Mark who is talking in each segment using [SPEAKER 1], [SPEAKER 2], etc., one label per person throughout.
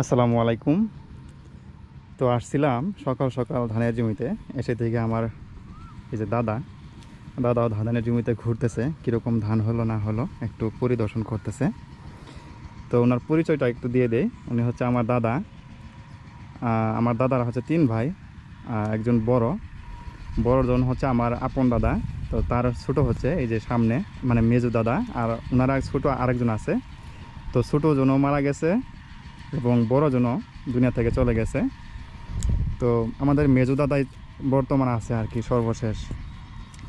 [SPEAKER 1] আসসালামু আলাইকুম। তো আসছিলাম সকাল সকাল ধানের জমিতে। এসে থেকে আমার এই যে দাদা, দাদাও ধানের জমিতে ঘুরতেছে, কীরকম ধান হলো না হলো একটু পরিদর্শন করতেছে। তো ওনার পরিচয়টা একটু দিয়ে দেয় উনি হচ্ছে আমার দাদা আমার দাদারা হচ্ছে তিন ভাই একজন বড়। বড়জন হচ্ছে আমার আপন দাদা। তো তার ছোট হচ্ছে এই যে সামনে মানে মেজু দাদা। আর ওনারা ছোট আরেকজন আছে। তো ছোটো জনও মারা গেছে। এবং বড় জন দুনিয়া থেকে চলে গেছে। তো আমাদের মেজু দাদাই বর্তমান আছে আর কি সর্বশেষ।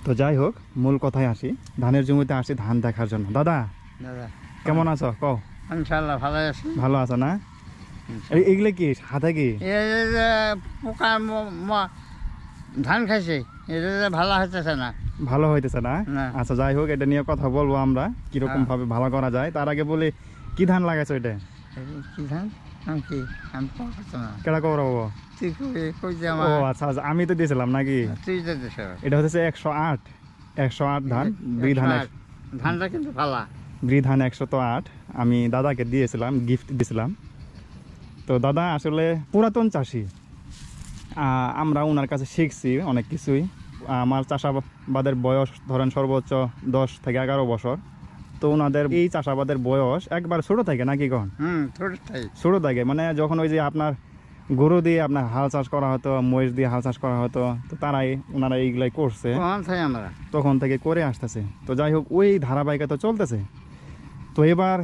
[SPEAKER 1] তো যাই হোক মূল কথায় আসি। ধানের জমিতে আসি ধান দেখার জন্য। দাদা
[SPEAKER 2] দাদা
[SPEAKER 1] কেমন আছো? কও।
[SPEAKER 2] ইনশাল্লাহ ভালো আছি।
[SPEAKER 1] ভালো আছো না? এই- এইগুলো কি হাতে কি?
[SPEAKER 2] পোকা ধান খাইছে এটা ভালো হইতেছে না।
[SPEAKER 1] ভালো হইতেছে না। আচ্ছা যাই হোক এটা নিয়ে কথা বলব আমরা কীরকম
[SPEAKER 2] হ্যাঁ।
[SPEAKER 1] ভাবে ভালো করা যায়। তার আগে বলি কি ধান লাগাইছো এটা?
[SPEAKER 2] কি ধান নাম কি? আমি তুই কই
[SPEAKER 1] ও আচ্ছা আচ্ছা, আমি তো দিয়েছিলাম নাকি?
[SPEAKER 2] তুই
[SPEAKER 1] এটা হচ্ছে একশো আট। একশো আট ধান ব্রি ধান
[SPEAKER 2] ধানটা কিন্তু ভালো।
[SPEAKER 1] ব্রি ধান একশো তো আট। আমি দাদাকে দিয়েছিলাম গিফট দিয়েছিলাম তো দাদা আসলে পুরাতন চাষি। আমরা ওনার কাছে শিখছি অনেক কিছুই। আমার চাষাবাদের বয়স ধরেন সর্বোচ্চ দশ থেকে এগারো বছর। তো ওনাদের এই চাষাবাদের বয়স একবার ছোট থাকে নাকি কখন? ছোট থাকে। মানে যখন ওই যে আপনার গরু দিয়ে আপনার হাল চাষ করা হতো মহিষ দিয়ে হাল চাষ করা হতো তো তারাই ওনারা এইগুলাই করছে।
[SPEAKER 2] আমরা।
[SPEAKER 1] তখন থেকে করে আসতেছে। তো যাই হোক ওই ধারাবাহিকা তো চলতেছে। তো এবার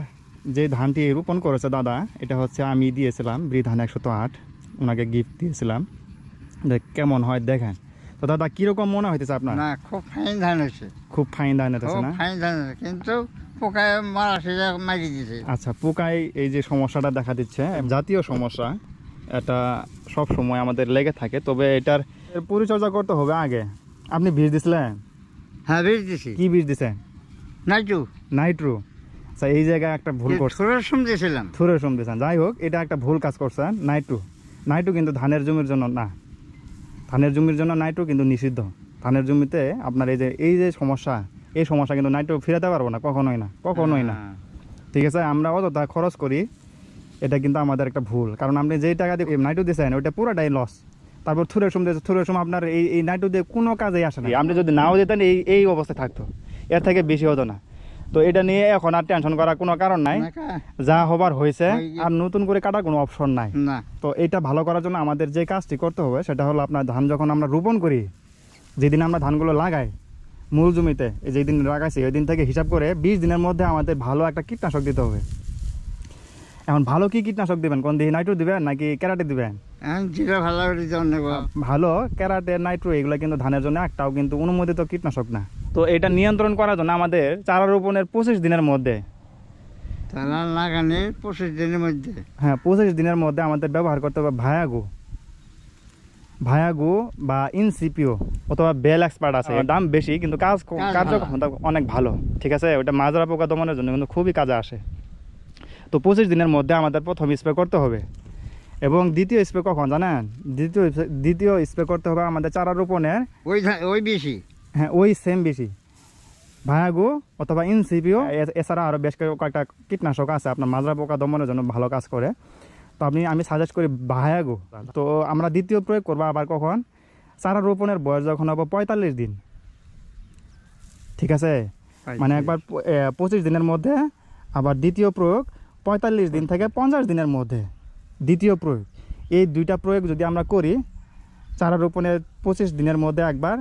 [SPEAKER 1] যে ধানটি রোপণ করেছে দাদা এটা হচ্ছে আমি দিয়েছিলাম ব্রি একশো একশত আট ওনাকে গিফট দিয়েছিলাম। কেমন হয় দেখেন। তো দাদা কীরকম মনে হইতেছে আপনার?
[SPEAKER 2] না খুব ফাইন ধান হয়েছে
[SPEAKER 1] খুব ফাইন ধান হইতেছে না?
[SPEAKER 2] ফাইন ধান কিন্তু পোকায় মারা সেটা মারি দিছে।
[SPEAKER 1] আচ্ছা পোকায় এই যে সমস্যাটা দেখা দিচ্ছে জাতীয় সমস্যা এটা সব সময় আমাদের লেগে থাকে তবে এটার পরিচর্যা করতে হবে আগে। আপনি বীজ দিছিলেন?
[SPEAKER 2] হ্যাঁ বেশ দিছি।
[SPEAKER 1] কি বীজ দিছেন
[SPEAKER 2] নাইটু
[SPEAKER 1] নাইট্রো। আচ্ছা এই জায়গায় একটা ভুল করছে।
[SPEAKER 2] থোড়ের সময় দিয়েছিলাম
[SPEAKER 1] থুরে শুনতেছেন যাই হোক এটা একটা ভুল কাজ করছেন নাইট্রু। নাইট্রু কিন্তু ধানের জমির জন্য না। ধানের জমির জন্য নাইট্রু কিন্তু নিষিদ্ধ। ধানের জমিতে আপনার এই যে এই যে সমস্যা এই সমস্যা কিন্তু নাইট্রু ফিরাতে পারব না কখনোই না কখনোই না।
[SPEAKER 2] হ্যাঁ।
[SPEAKER 1] ঠিক আছে আমরা অযথা খরচ করি এটা কিন্তু আমাদের একটা ভুল। কারণ আপনি যেই টাকা দিয়ে নাইট্রু দিয়েছেন ওইটা পুরোটাই লস তারপর থুরের সময় থুরের সময় আপনার এই এই নাইট্রু দিয়ে কোনো কাজেই আসে না। আপনি যদি নাও দিতেন এই এই অবস্থায় থাকতো। এর থেকে বেশি হতো না। তো এটা নিয়ে এখন আর টেনশন করার কোনো কারণ নাই। যা হবার হয়েছে আর নতুন করে কাটার কোনো অপশন নাই। তো এটা ভালো করার জন্য আমাদের যে কাজটি করতে হবে সেটা হলো আপনার ধান যখন আমরা রোপণ করি যেদিন আমরা ধানগুলো লাগাই মূল জমিতে এই যেদিন লাগাইছি ওই দিন থেকে হিসাব করে বিশ দিনের মধ্যে আমাদের ভালো একটা কীটনাশক দিতে হবে। এখন ভালো কি কীটনাশক দিবেন? কোন দিয়ে নাইট্রো দিবেন নাকি ক্যারাটে দিবেন?
[SPEAKER 2] ভালো
[SPEAKER 1] ক্যারাটে নাইট্রো এগুলো কিন্তু ধানের জন্য একটাও কিন্তু অনুমোদিত কীটনাশক না। তো এটা নিয়ন্ত্রণ করার জন্য আমাদের চারা রোপণের পঁচিশ দিনের মধ্যে।
[SPEAKER 2] তালা লাগানোর পঁচিশ দিনের মধ্যে।
[SPEAKER 1] হ্যাঁ পঁচিশ দিনের মধ্যে আমাদের ব্যবহার করতে হবে ভায়াগু। ভায়াগু বা ইনসিপিও অথবা বেল এক্সপার্ট আছে। দাম বেশি কিন্তু কাজ কার্যক্ষমতা অনেক ভালো। ঠিক আছে? ওটা মাজরা পোকা দমনের জন্য কিন্তু খুবই কাজে আসে। তো পঁচিশ দিনের মধ্যে আমাদের প্রথম স্প্রে করতে হবে। এবং দ্বিতীয় স্প্রে কখন জানেন? দ্বিতীয় দ্বিতীয় স্প্রে করতে হবে আমাদের চারা রোপণের
[SPEAKER 2] ওই ওই বেশি।
[SPEAKER 1] হ্যাঁ ওই সেম বেশি ভায়াগু অথবা ইনসিপিও এছাড়া আরও বেশ কয়েকটা কীটনাশক আছে আপনার মাজরা পোকা দমনের জন্য ভালো কাজ করে। তো আপনি আমি সাজেস্ট করি ভায়াগু তো আমরা দ্বিতীয় প্রয়োগ করব আবার কখন? চারা রোপণের বয়স যখন হবে পঁয়তাল্লিশ দিন। ঠিক আছে? মানে একবার পঁচিশ দিনের মধ্যে আবার দ্বিতীয় প্রয়োগ পঁয়তাল্লিশ দিন থেকে পঞ্চাশ দিনের মধ্যে। দ্বিতীয় প্রয়োগ। এই দুইটা প্রয়োগ যদি আমরা করি চারা রোপণের পঁচিশ দিনের মধ্যে একবার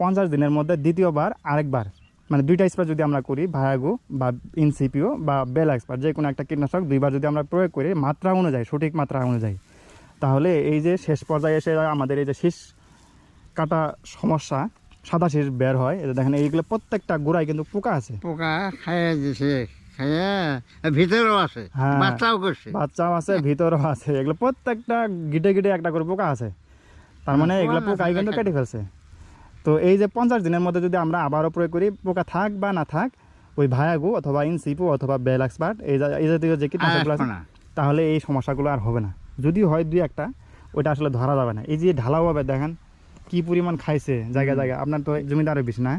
[SPEAKER 1] পঞ্চাশ দিনের মধ্যে দ্বিতীয়বার আরেকবার। মানে দুইটা স্প্রে যদি আমরা করি ভায়াগু বা ইনসিপিও বা বেল এক্সপার্ট যে কোনো একটা কীটনাশক দুইবার যদি আমরা প্রয়োগ করি মাত্রা অনুযায়ী সঠিক মাত্রা অনুযায়ী। তাহলে এই যে শেষ পর্যায়ে এসে আমাদের এই যে শীষ কাটা সমস্যা সাদা শীষ বের হয় যে দেখেন এইগুলো প্রত্যেকটা গোড়ায় কিন্তু পোকা আছে।
[SPEAKER 2] পোকা খাইয়া দিছে খাইয়া ভিতরেও আছে
[SPEAKER 1] হ্যাঁ।
[SPEAKER 2] বাচ্চাও করছে।
[SPEAKER 1] বাচ্চাও আছে ভিতরও আছে এগুলো প্রত্যেকটা গিটে গিটে একটা করে পোকা আছে। তার মানে এগুলো
[SPEAKER 2] না
[SPEAKER 1] পোকাই কিন্তু কেটে ফেলছে। তো এই যে পঞ্চাশ দিনের মধ্যে যদি আমরা আবারও প্রয়োগ করি পোকা থাক বা না থাক ওই ভায়াগু অথবা ইনসিপো অথবা বেল এক্সপার্ট এই এই জাতীয় যে কীটনাশকগুলো আছে তাহলে এই সমস্যাগুলো আর হবে না। যদি হয় দুই একটা ওইটা আসলে ধরা যাবে না। এই যে ঢালাওভাবে দেখেন কি পরিমাণ খাইছে জায়গা জায়গা। আপনার তো জমিতে আরও বেশি না?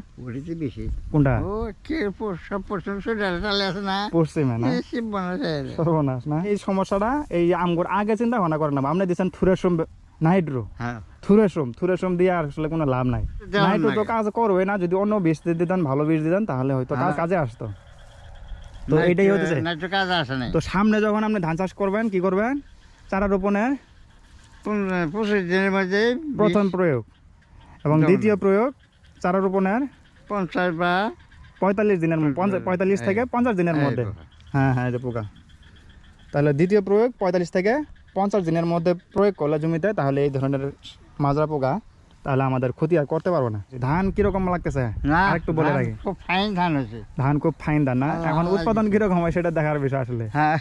[SPEAKER 2] বেশি।
[SPEAKER 1] কোনটা?
[SPEAKER 2] ও কে সব প্রশ্ন ডালে টালে আছে না?
[SPEAKER 1] পশ্চিমে না?
[SPEAKER 2] এ শিব বানাচ্ছে
[SPEAKER 1] সর্বনাশ না? এই সমস্যাটা এই আমগুর আগে চিন্তা ভাবনা করেন না। আপনি দিচ্ছেন থুরেশ্রম নাইট্রো।
[SPEAKER 2] হ্যাঁ।
[SPEAKER 1] থুরেশ্রম থুরেশ্রম দিয়ে আর আসলে কোনো লাভ নাই। নাইট্রো তো কাজ করবে না যদি অন্য বীজ দিয়ে দিতেন ভালো বীজ দিতেন তাহলে হয়তো কাজ
[SPEAKER 2] হ্যাঁ।
[SPEAKER 1] কাজে আসতো। তো এটাই হচ্ছে
[SPEAKER 2] না তো কাজ আসে নাই।
[SPEAKER 1] তো সামনে যখন আপনি ধান চাষ করবেন কি করবেন? চারা রোপণের
[SPEAKER 2] পঁচিশ দিনের মধ্যে
[SPEAKER 1] প্রথম প্রয়োগ এবং দ্বিতীয় প্রয়োগ চারা রোপণের
[SPEAKER 2] পঞ্চাশ বা
[SPEAKER 1] পঁয়তাল্লিশ দিনের পঁয়তাল্লিশ থেকে পঞ্চাশ দিনের মধ্যে। হ্যাঁ হ্যাঁ এটা পোকা। তাহলে দ্বিতীয় প্রয়োগ পঁয়তাল্লিশ থেকে পঞ্চাশ দিনের মধ্যে প্রয়োগ করলে জমিতে তাহলে এই ধরনের মাজরা পোকা তাহলে আমাদের ক্ষতি আর করতে পারব না। ধান কীরকম লাগতেছে? একটু বলে রাখি।
[SPEAKER 2] খুব ফাইন ধান হয়েছে।
[SPEAKER 1] ধান খুব ফাইন ধান না? এখন উৎপাদন কীরকম হয় সেটা দেখার বিষয় আসলে।
[SPEAKER 2] হ্যাঁ।